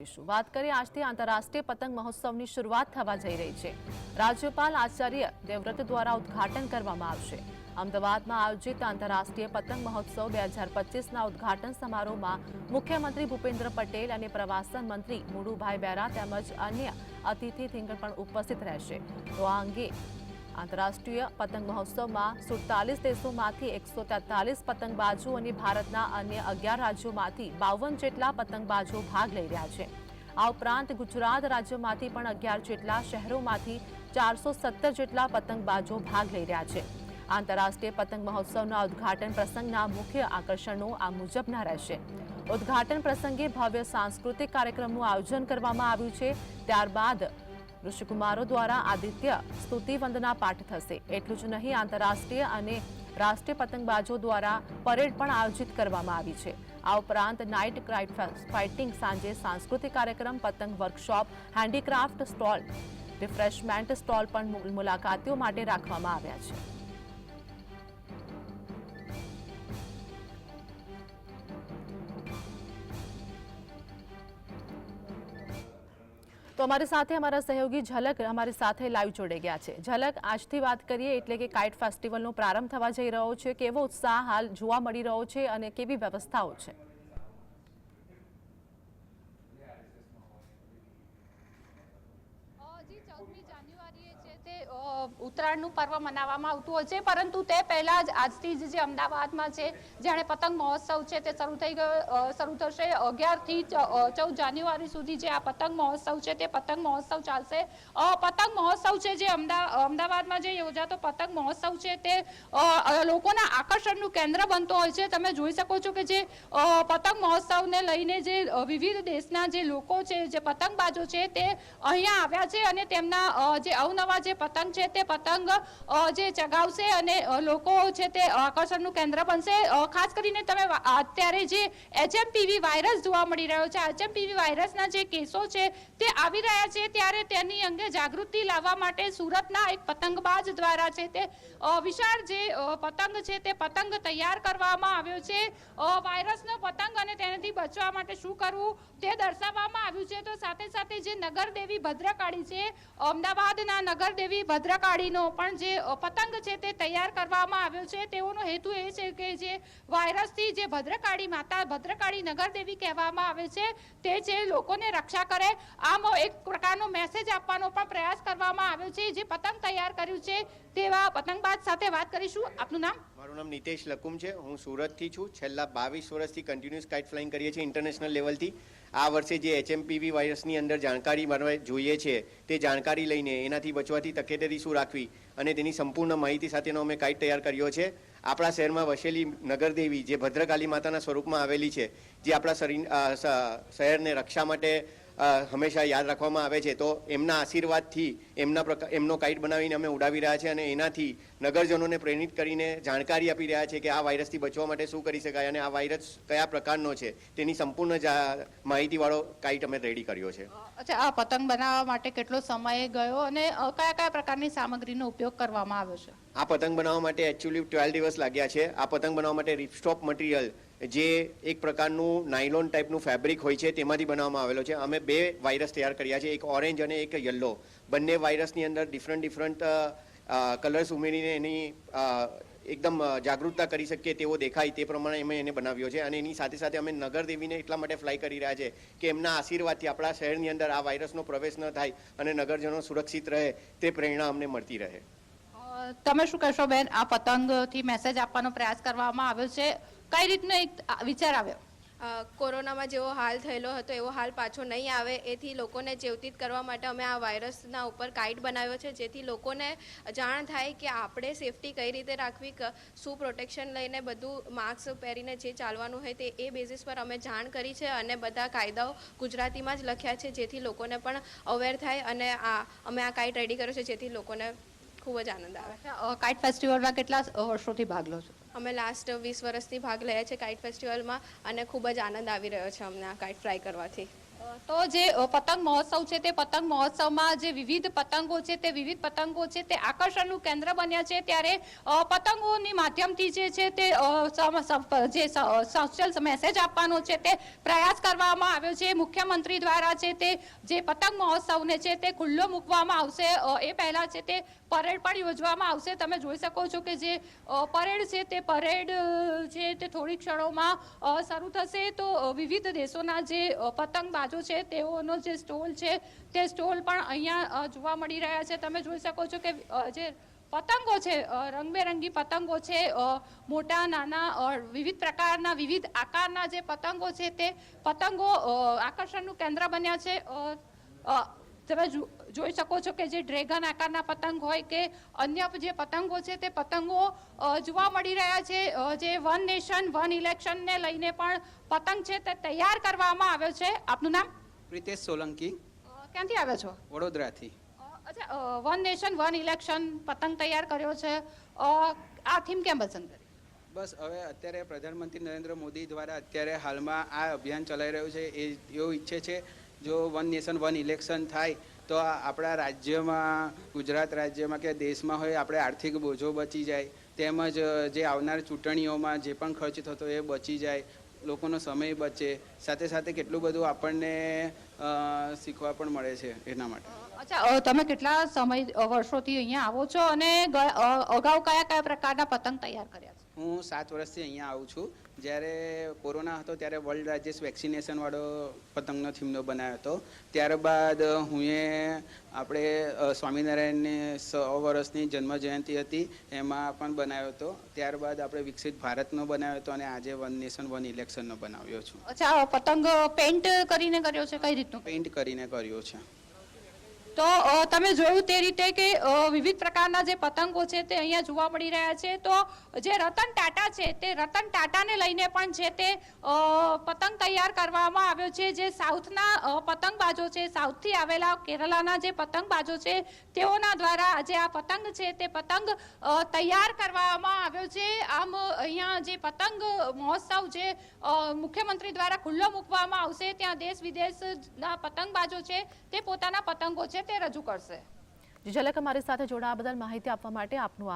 વાત કરીએ આજથી આંતરરાષ્ટ્રીય પતંગ મહોત્સવની શરૂઆત થવા જઈ રહી છે. રાજ્યપાલ આચાર્ય દેવવ્રત દ્વારા ઉદ્ઘાટન કરવામાં આવશે. અમદાવાદમાં આયોજિત આંતરરાષ્ટ્રીય પતંગ મહોત્સવ બે હજાર પચીસના ઉદ્ઘાટન સમારોહમાં મુખ્યમંત્રી ભૂપેન્દ્ર પટેલ અને પ્રવાસન મંત્રી મુડુભાઈ બેરા તેમજ અન્ય અતિથિ થિંગર પણ ઉપસ્થિત રહેશે. તો આ અંગે આંતરરાષ્ટ્રીય પતંગ મહોત્સવમાં સુડતાલીસ દેશોમાંથી એકસો તેતાલીસ પતંગબાજો અને ભારતના અન્ય અગિયાર રાજ્યોમાંથી બાવન જેટલા પતંગબાજો ભાગ લઈ રહ્યા છે. આ ઉપરાંત ગુજરાત રાજ્યમાંથી પણ અગિયાર જેટલા શહેરોમાંથી ચારસો સત્તર જેટલા પતંગબાજો ભાગ લઈ રહ્યા છે. આંતરરાષ્ટ્રીય પતંગ મહોત્સવના ઉદ્ઘાટન પ્રસંગના મુખ્ય આકર્ષણો આ મુજબના રહેશે. ઉદ્ઘાટન પ્રસંગે ભવ્ય સાંસ્કૃતિક કાર્યક્રમનું આયોજન કરવામાં આવ્યું છે. ત્યારબાદ ઋષિકુમારો દ્વારા આદિત્ય સ્તુતિ વંદના પાઠ થશે. એટલું જ નહીં, આંતરરાષ્ટ્રીય અને રાષ્ટ્રીય પતંગબાજો દ્વારા પરેડ પણ આયોજિત કરવામાં આવી છે. આ ઉપરાંત નાઇટ ફાઇટિંગ સાંજે સાંસ્કૃતિક કાર્યક્રમ, પતંગ workshop, handicraft stall, refreshment stall પણ મુલાકાતીઓ માટે રાખવામાં આવ્યા છે. તો અમારી સાથે અમારા સહયોગી ઝલક અમારી સાથે લાઈવ જોડાઈ ગયા છે. ઝલક, આજથી વાત કરીએ એટલે કે કાઇટ ફેસ્ટિવલનો પ્રારંભ થવા જઈ રહ્યો છે. કેવો ઉત્સાહ હાલ જોવા મળી રહ્યો છે અને કેવી વ્યવસ્થાઓ છે અ, જી ચૌદમી જાન્યુઆરીએ છે તે અ, ઉત્તરાયણનું પર્વ મનાવવામાં આવતું હોય છે, પરંતુ તે પહેલાં જ આજથી જ જે અમદાવાદમાં છે, જેણે પતંગ મહોત્સવ છે, તે શરૂ થઈ ગયો શરૂ થશે અગિયારથી ચૌદ જાન્યુઆરી સુધી જે આ પતંગ મહોત્સવ છે, તે પતંગ મહોત્સવ ચાલશે. પતંગ મહોત્સવ છે જે અમદા, અમદાવાદમાં જે યોજાતો પતંગ મહોત્સવ છે, તે લોકોના આકર્ષણનું કેન્દ્ર બનતો હોય છે. તમે જોઈ શકો છો કે જે પતંગ મહોત્સવને લઈને જે વિવિધ દેશના જે લોકો છે, જે પતંગબાજો છે, તે અહીંયા આવ્યા છે અને તેમના જે અવનવા જે પતંગ છે, તે પતંગ જે ચગાવશે અને લોકો છે તે આકર્ષણનું કેન્દ્ર બનશે. ખાસ કરીને તમે અત્યારે જે એચએમપીવી વાયરસ જોવા મળી રહ્યો છે એચએમપીવી વાયરસના જે કેસો છે તે આવી રહ્યા છે ત્યારે તેની અંગે જાગૃતિ લાવવા માટે સુરતના એક પતંગબાજ દ્વારા છે તે વિશાળ જે પતંગ છે તે પતંગ તૈયાર કરવામાં આવ્યો છે. વાયરસનો પતંગ અને તેનાથી બચવા માટે શું કરવું તે દર્શાવવામાં આવ્યું છે. તો સાથે સાથે જે નગરદેવી ભદ્રકાળી છે, અમદાવાદના નગરદેવી ભદ્રકાળીનો પણ જે પતંગ છે તે તૈયાર કરવામાં આવ્યો છે. તેઓનો હેતુ એ છે કે જે વાયરસથી જે ભદ્રકાળી માતા ભદ્રકાળી નગરદેવી કહેવામાં આવે છે, તે છે લોકોને રક્ષા કરે, આમ એક પ્રકારનો મેસેજ આપવાનો પણ પ્રયાસ કરવામાં આવ્યો છે. જે પતંગ તૈયાર કર્યું છે, તેવા પતંગબાજ સાથે વાત કરીશું. આપનું નામ? મારું નામ નિતેશ લકુમ છે. હું સુરતથી છું. છેલ્લા બાવીસ વર્ષથી કન્ટિન્યુઅસ કાઇટ ફ્લાઇંગ કરીએ છીએ ઇન્ટરનેશનલ લેવલથી આ વર્ષે જે એચએમપીવી વાયરસની અંદર જાણકારી મળવા જોઈએ છે, તે જાણકારી લઈને એનાથી બચવાથી તકેદારી શું રાખવી અને તેની સંપૂર્ણ માહિતી સાથેનો અમે કાઇટ તૈયાર કર્યો છે. આપણા શહેરમાં વસેલી નગરદેવી જે ભદ્રકાલી માતાના સ્વરૂપમાં આવેલી છે, જે આપણા શરીર શહેરને રક્ષા માટે હંમેશા યાદ રાખવામાં આવે છે. તો એમના આશીર્વાદથી એમના પ્રકાર એમનો કાઇટ બનાવીને અમે ઉડાવી રહ્યા છે અને એનાથી નગરજનોને પ્રેરિત કરીને જાણકારી આપી રહ્યા છે કે આ વાયરસથી બચવા માટે શું કરી શકાય અને આ વાયરસ કયા પ્રકારનો છે તેની સંપૂર્ણ માહિતીવાળો કાઇટ અમે રેડી કર્યો છે. અચ્છા આ પતંગ બનાવવા માટે કેટલો સમય ગયો અને કયા કયા પ્રકારની સામગ્રીનો ઉપયોગ કરવામાં આવ્યો છે? આ પતંગ બનાવવા માટે એકચ્યુઅલી ટ્વેલ્વ દિવસ લાગ્યા છે. આ પતંગ બનાવવા માટે રિપસ્ટોપ મટીરિયલ જે એક પ્રકારનું નાયલોન ટાઈપનું ફેબ્રિક હોય છે, તેમાંથી બનાવવામાં આવેલો છે. અમે બે વાયરસ તૈયાર કર્યા છે, એક ઓરેન્જ અને એક યલો. બંને વાયરસની અંદર ડિફરન્ટ ડિફરન્ટ કલર્સ ઉમેરીને એની એકદમ જાગૃતતા કરી શકીએ તેવો દેખાય તે પ્રમાણે અમે એને બનાવ્યો છે. અને એની સાથે સાથે અમે નગરદેવીને એટલા માટે ફ્લાય કરી રહ્યા છે કે એમના આશીર્વાદથી આપણા શહેરની અંદર આ વાયરસનો પ્રવેશ ન થાય અને નગરજનો સુરક્ષિત રહે તે પ્રેરણા અમને મળતી રહે. તમે શું કહેશો બેન? આ પતંગથી મેસેજ આપવાનો પ્રયાસ કરવામાં આવ્યો છે. કઈ રીતનો એક વિચાર આવ્યો? કોરોનામાં જેવો હાલ થયેલો હતો, એવો હાલ પાછો નહીં આવે, એથી લોકોને ચેવતિત કરવા માટે અમે આ વાયરસના ઉપર કાઇટ બનાવ્યો છે, જેથી લોકોને જાણ થાય કે આપણે સેફટી કઈ રીતે રાખવી શું પ્રોટેક્શન લઈને બધું માસ્ક પહેરીને જે ચાલવાનું હોય તે, એ બેઝિસ પર અમે જાણ કરી છે અને બધા કાયદાઓ ગુજરાતીમાં જ લખ્યા છે, જેથી લોકોને પણ અવેર થાય અને આ, અમે આ કાઇટ રેડી કર્યો છે, જેથી લોકોને ખૂબ જ આનંદ આવે. કાઇટ ફેસ્ટિવલમાં કેટલા વર્ષોથી ભાગ લો છો? અમે લાસ્ટ વીસ વર્ષથી ભાગ લઈએ છીએ કાઇટ ફેસ્ટિવલમાં અને ખૂબ જ આનંદ આવી રહ્યો છે અમને આ કાઇટ ફ્રાય કરવાથી. તો જે પતંગ મહોત્સવ છે તે પતંગ મહોત્સવમાં જે વિવિધ પતંગો છે તે વિવિધ પતંગો છે તે આકર્ષણનું કેન્દ્ર બન્યા છે ત્યારે પતંગોની માધ્યમથી જે છે તે જે સોશિયલ મેસેજ આપવાનો છે તે પ્રયાસ કરવામાં આવ્યો છે. મુખ્યમંત્રી દ્વારા છે તે જે પતંગ મહોત્સવને છે તે ખુલ્લો મૂકવામાં આવશે. એ પહેલાં છે તે પરેડ પણ યોજવામાં આવશે. તમે જોઈ શકો છો કે જે પરેડ છે તે પરેડ છે તે થોડી ક્ષણોમાં શરૂ થશે. તો વિવિધ દેશોના જે પતંગબાજો છે, તેઓનો જે સ્ટોલ છે, તે સ્ટોલ પણ અહીંયા જોવા મળી રહ્યા છે. તમે જોઈ શકો છો કે જે પતંગો છે રંગબેરંગી પતંગો છે મોટા, નાના વિવિધ પ્રકારના, વિવિધ આકારના જે પતંગો છે તે પતંગો આકર્ષણનું કેન્દ્ર બન્યા છે. તમે જોઈ શકો છો કે જે ડ્રેગન આકારના પતંગ હોય કે અન્ય જે પતંગો છે તે પતંગો જોવા મળી રહ્યા છે. જે વન નેશન વન ઇલેક્શનને લઈને પણ પતંગ છે તે તૈયાર કરવામાં આવ્યો છે. આપનું નામ? પ્રિતેશ સોલંકી. ક્યાંથી આવ્યો છો? વડોદરાથી. અચ્છા વન નેશન વન ઇલેક્શન પતંગ તૈયાર કર્યો છે. આ થીમ કેમ પસંદ કરી? બસ હવે અત્યારે પ્રધાનમંત્રી નરેન્દ્ર મોદી દ્વારા અત્યારે હાલમાં આ અભિયાન ચલાવી રહ્યું છે. એ એવું ઈચ્છે છે જો વન નેશન, વન ઇલેક્શન થાય, તો આપણા રાજ્યમાં, ગુજરાત રાજ્યમાં કે દેશમાં હોય, આપણે આર્થિક બોજો બચી જાય. તેમજ જે આવનાર ચૂંટણીઓમાં જે પણ ખર્ચ થતો એ બચી જાય. લોકોનો સમય બચે. સાથે સાથે કેટલું બધું આપણને શીખવા પણ મળે છે એના માટે. અચ્છા તમે કેટલા સમય વર્ષોથી અહીંયા આવો છો અને અગાઉ કયા કયા પ્રકારના પતંગ તૈયાર કર્યા છે? હું સાત વર્ષથી અહીંયા આવું છું. જ્યારે કોરોના હતો ત્યારે વર્લ્ડ રાજેશ વેક્સિનેશનવાળો પતંગનો થીમનો બનાવ્યો હતો. ત્યારબાદ હું એ આપણે સ્વામિનારાયણને સો વર્ષની જન્મ જયંતિ હતી એમાં પણ બનાવ્યો હતો. ત્યારબાદ આપણે વિકસિત ભારતનો બનાવ્યો હતો અને આજે વન નેશન વન ઇલેક્શનનો બનાવ્યો છું. અચ્છા પતંગ પેન્ટ કરીને કર્યો છે? કઈ રીતનું? પેન્ટ કરીને કર્યો છે. તો તમે જોયું તે રીતે કે વિવિધ પ્રકારના જે પતંગો છે તે અહીંયા જોવા મળી રહ્યા છે. તો, જે રતન ટાટા છે તે રતન ટાટાને લઈને પણ છે તે પતંગ તૈયાર કરવામાં આવ્યો છે. જે સાઉથના પતંગ પતંગબાજો છે, સાઉથથી આવેલા કેરલાના જે પતંગબાજો છે, તેઓના દ્વારા જે આ પતંગ છે તે પતંગ તૈયાર કરવામાં આવ્યો છે. આમ અહીંયા જે પતંગ મહોત્સવ જે મુખ્યમંત્રી દ્વારા ખુલ્લો મૂકવામાં આવશે, ત્યાં દેશ વિદેશના પતંગબાજો છે, તે પોતાના પતંગો છે, તે રજૂ કરશે. જી ઝલક અમારી સાથે જોડાવા બદલ માહિતી આપવા માટે આપનું